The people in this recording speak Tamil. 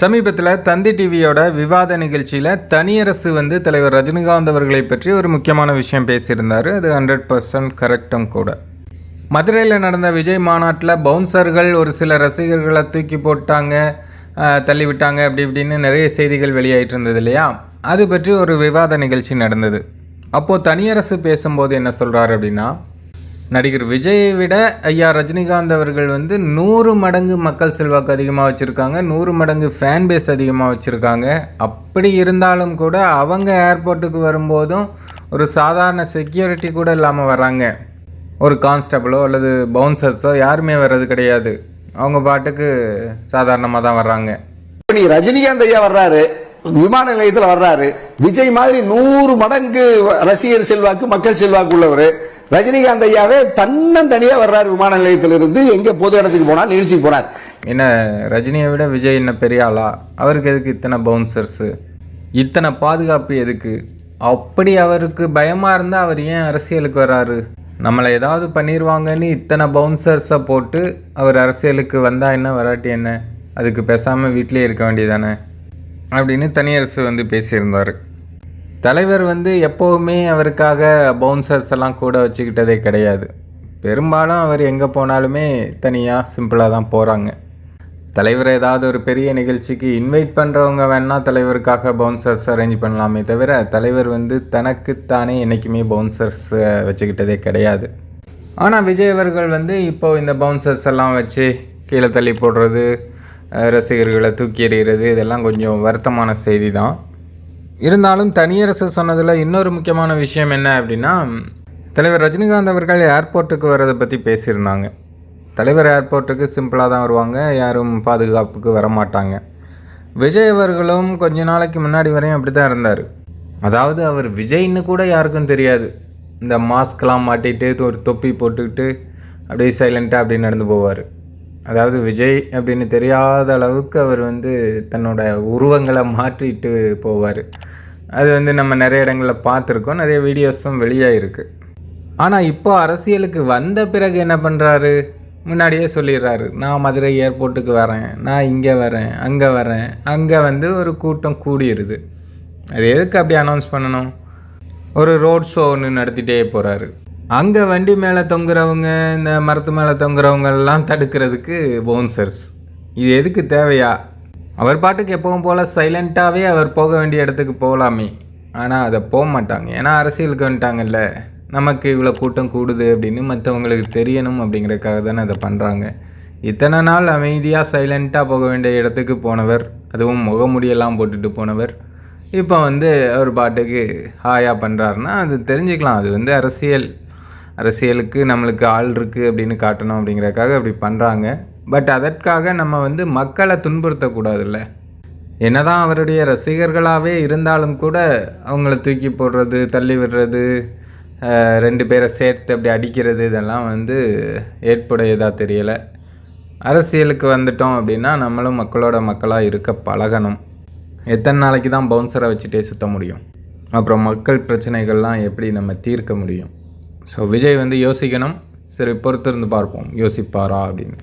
சமீபத்தில் தந்தி டிவியோட விவாத நிகழ்ச்சியில் தனியரசு வந்து தலைவர் ரஜினிகாந்த் அவர்களை பற்றி ஒரு முக்கியமான விஷயம் பேசியிருந்தார். அது ஹண்ட்ரட் பர்சன்ட் கரெக்டும் கூட. மதுரையில் நடந்த விஜய் மாநாட்டில் பவுன்சர்கள் ஒரு சில ரசிகர்களை தூக்கி போட்டாங்க தள்ளிவிட்டாங்க அப்படி இப்படின்னு நிறைய செய்திகள் வெளியாயிட்டு இருந்தது இல்லையா? அது பற்றி ஒரு விவாத நிகழ்ச்சி நடந்தது. அப்போது தனியரசு பேசும்போது என்ன சொல்கிறார் அப்படின்னா நடிகர் விஜயை விட ஐயா ரஜினிகாந்த் அவர்கள் வந்து நூறு மடங்கு மக்கள் செல்வாக்கு அதிகமாக வச்சுருக்காங்க நூறு மடங்கு ஃபேன் பேஸ் அதிகமாக வச்சுருக்காங்க. அப்படி இருந்தாலும் கூட அவங்க ஏர்போர்ட்டுக்கு வரும்போதும் ஒரு சாதாரண செக்யூரிட்டி கூட இல்லாமல் வராங்க ஒரு கான்ஸ்டபிளோ அல்லது பவுன்சர்ஸோ யாருமே வர்றது கிடையாது. அவங்க பாட்டுக்கு சாதாரணமாக தான் வர்றாங்க. இப்ப நீ ரஜினிகாந்த் ஐயா வர்றாரு விமான நிலையத்தில் வர்றாரு விஜய் மாதிரி நூறு மடங்கு ரசிகர் செல்வாக்கு மக்கள் செல்வாக்கு உள்ளவர். ரஜினிகாந்த் ஐயாவே தன்னந்தனியா வர்றாரு விமான நிலையத்திலிருந்து எங்க பொது இடத்துக்கு போனார் நிகழ்ச்சிக்கு போனார். என்ன ரஜினியை விட விஜய் என்ன பெரிய ஆளா? அவருக்கு எதுக்கு இத்தனை பவுன்சர்ஸு இத்தனை பாதுகாப்பு எதுக்கு? அப்படி அவருக்கு பயமாக இருந்தால் அவர் ஏன் அரசியலுக்கு வராரு நம்மளை ஏதாவது பண்ணிடுவாங்கன்னு இத்தனை பவுன்சர்ஸை போட்டு அவர் அரசியலுக்கு வந்தால் என்ன? வராட்டி என்ன? அதுக்கு பேசாமல் வீட்டிலே இருக்க வேண்டியதானே அப்படின்னு தனியரசு வந்து பேசியிருந்தார். தலைவர் வந்து எப்போவுமே அவருக்காக பவுன்சர்ஸ் எல்லாம் கூட வச்சுக்கிட்டதே கிடையாது. பெரும்பாலும் அவர் எங்கே போனாலுமே தனியாக சிம்பிளாக தான் போகிறாங்க தலைவர் ஏதாவது ஒரு பெரிய நிகழ்ச்சிக்கு இன்வைட் பண்ணுறவங்க வேணால் தலைவருக்காக பவுன்சர்ஸ் அரேஞ்ச் பண்ணலாமே தவிர தலைவர் வந்து தனக்குத்தானே என்றைக்குமே பவுன்சர்ஸ் வச்சுக்கிட்டதே கிடையாது. ஆனால் விஜய் அவர்கள் வந்து இப்போ இந்த பவுன்சர்ஸ் எல்லாம் வச்சு கீழே தள்ளி போடுறது ரசிகர்களை தூக்கி எறிகிறது இதெல்லாம் கொஞ்சம் வருத்தமான செய்தி தான். இருந்தாலும் தனியரசு சொன்னதில் இன்னொரு முக்கியமான விஷயம் என்ன அப்படின்னா தலைவர் ரஜினிகாந்த் அவர்கள் ஏர்போர்ட்டுக்கு வர்றதை பற்றி பேசியிருந்தாங்க. தலைவர் ஏர்போர்ட்டுக்கு சிம்பிளாக தான் வருவாங்க யாரும் பாதுகாப்புக்கு வர மாட்டாங்க விஜய் அவர்களும் கொஞ்ச நாளைக்கு முன்னாடி வரையும் அப்படி தான் இருந்தார். அதாவது அவர் விஜய்னு கூட யாருக்கும் தெரியாது. இந்த மாஸ்க்லாம் மாட்டிட்டு ஒரு தொப்பி போட்டுக்கிட்டு அப்படியே சைலண்ட்டாக அப்படி நடந்து போவார். அதாவது விஜய் அப்படின்னு தெரியாத அளவுக்கு அவர் வந்து தன்னோட உருவங்களை மாற்றிட்டு போவார். அது வந்து நம்ம நிறைய இடங்களில் பார்த்துருக்கோம். நிறைய வீடியோஸும் வெளியாகிருக்கு ஆனால் இப்போ அரசியலுக்கு வந்த பிறகு என்ன பண்ணுறாரு முன்னாடியே சொல்லிடுறாரு. நான் மதுரை ஏர்போர்ட்டுக்கு வரேன். நான் இங்கே வரேன். அங்கே வரேன். அங்கே வந்து ஒரு கூட்டம் கூடிடுது அது எதுக்கு அப்படி அனௌன்ஸ் பண்ணணும்? ஒரு ரோட் ஷோ ஒன்று நடத்திட்டே போகிறாரு அங்கே வண்டி மேலே தொங்குறவங்க இந்த மரத்து மேலே தொங்குறவங்கெல்லாம் தடுக்கிறதுக்கு பவுன்சர்ஸ் இது எதுக்கு தேவையா? அவர் பாட்டுக்கு எப்பவும் போல் சைலண்ட்டாகவே அவர் போக வேண்டிய இடத்துக்கு போகலாமே ஆனால் அதை போக மாட்டாங்க ஏன்னா அரசியலுக்கு வந்துட்டாங்கல்ல. நமக்கு இவ்வளோ கூட்டம் கூடுது அப்படின்னு மற்றவங்களுக்கு தெரியணும் அப்படிங்கிறதுக்காக தானே அதை பண்ணுறாங்க இத்தனை நாள் அமைதியாக சைலண்ட்டாக போக வேண்டிய இடத்துக்கு போனவர் அதுவும் முகமுடியெல்லாம் போட்டுட்டு போனவர் இப்போ வந்து அவர் பாட்டுக்கு ஹாயாக பண்ணுறாருன்னா அது தெரிஞ்சுக்கலாம். அது வந்து அரசியல். அரசியலுக்கு நம்மளுக்கு ஆள் இருக்குது அப்படின்னு காட்டணும் அப்படிங்கிறதுக்காக அப்படி பண்ணுறாங்க பட் அதற்காக நம்ம வந்து மக்களை துன்புறுத்தக்கூடாதுல்ல. என்னதான் அவருடைய ரசிகர்களாகவே இருந்தாலும் கூட அவங்கள தூக்கி போடுறது தள்ளி விடுறது ரெண்டு பேரை சேர்த்து அப்படி அடிக்கிறது இதெல்லாம் வந்து ஏற்புடையதாக தெரியலை. அரசியலுக்கு வந்துட்டோம் அப்படின்னா நம்மளும் மக்களோட மக்களாக இருக்க பழகணும். எத்தனை நாளைக்கு தான் பவுன்சரை வச்சுட்டே சுற்ற முடியும்? அப்புறம் மக்கள் பிரச்சனைகள்லாம் எப்படி நம்ம தீர்க்க முடியும்? ஸோ விஜய் வந்து யோசிக்கணும். சரி பொறுத்திருந்து பார்ப்போம். யோசிப்பாரா அப்படின்னு.